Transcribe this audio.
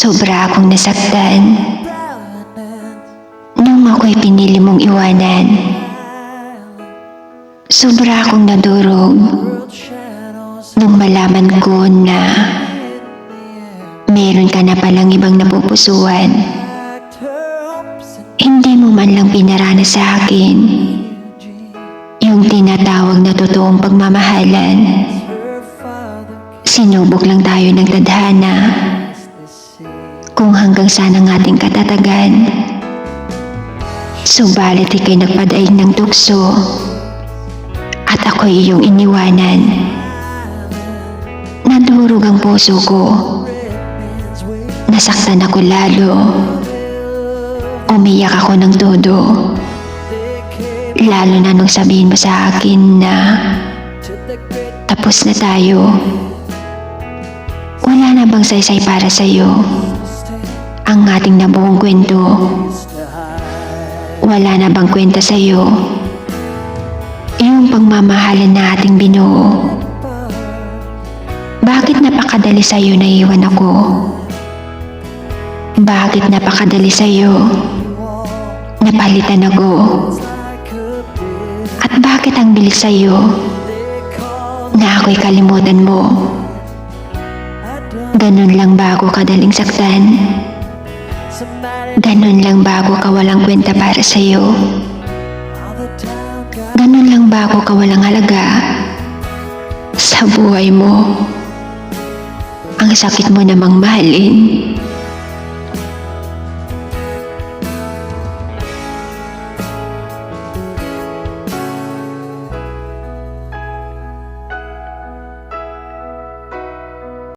Sobra akong nasaktan. Nung ako'y pinili mong iwanan. Sobra akong nadurog. Nung malaman ko na meron ka na palang ibang napupusuan. Hindi mo man lang pinarana sa akin yung tinatawag na totoong pagmamahalan. Sinubok lang tayo ng tadhana kung hanggang saan ang ating katatagan. Subalit ikay nagpadaig ng tukso at ako iyong iniwanan. Nadurog ang puso ko. Nasaktan ako lalo. Umiyak ako ng todo. Lalo na nung sabihin mo sa akin na tapos na tayo. Wala na bang saysay para sa'yo? Ang ating nabuong kwento. Wala na bang kwenta sa'yo? Yung pagmamahalan na ating binuo. Bakit napakadali sa'yo na iwan ako? Bakit napakadali sa'yo? Napalitan ako. At bakit ang bilis sa'yo? Na ako'y kalimutan mo. Ganun lang ba ako kadaling saktan? Ganun lang ba ako kawalang kwenta para sa'yo? Ganun lang ba ako kawalang halaga? Sa buhay mo. Ang sakit mo namang mahalin.